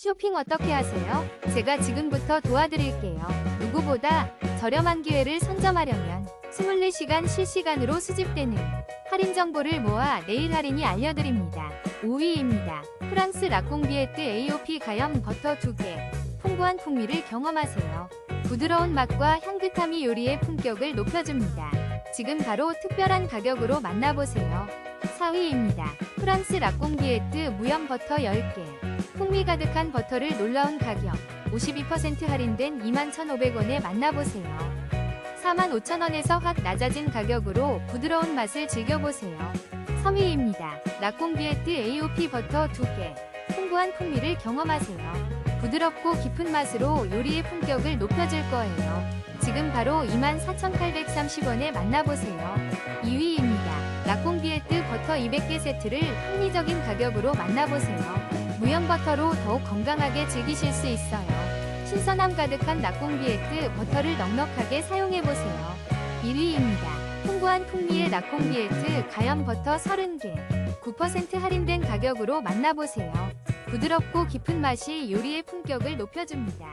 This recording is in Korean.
쇼핑 어떻게 하세요? 제가 지금부터 도와드릴게요. 누구보다 저렴한 기회를 선점하려면 24시간 실시간으로 수집되는 할인 정보를 모아 내일 할인이 알려드립니다. 5위입니다. 프랑스 라콩비에트 AOP 가염 버터 2개. 풍부한 풍미를 경험하세요. 부드러운 맛과 향긋함이 요리의 품격을 높여줍니다. 지금 바로 특별한 가격으로 만나보세요. 4위입니다. 프랑스 라콩비에트 무염 버터 10개. 풍미 가득한 버터를 놀라운 가격 52% 할인된 21,500원에 만나보세요. 45,000원에서 확 낮아진 가격으로 부드러운 맛을 즐겨보세요. 3위입니다. 라콩비에트 AOP 버터 2개. 풍부한 풍미를 경험하세요. 부드럽고 깊은 맛으로 요리의 품격을 높여줄 거예요. 지금 바로 24,830원에 만나보세요. 2위입니다. 라콩비에트 버터 200개 세트를 합리적인 가격으로 만나보세요. 무염 버터로 더욱 건강하게 즐기실 수 있어요. 신선함 가득한 라콩비에트 버터를 넉넉하게 사용해보세요. 1위입니다. 풍부한 풍미의 라콩비에트 가염 버터 30개. 9% 할인된 가격으로 만나보세요. 부드럽고 깊은 맛이 요리의 품격을 높여줍니다.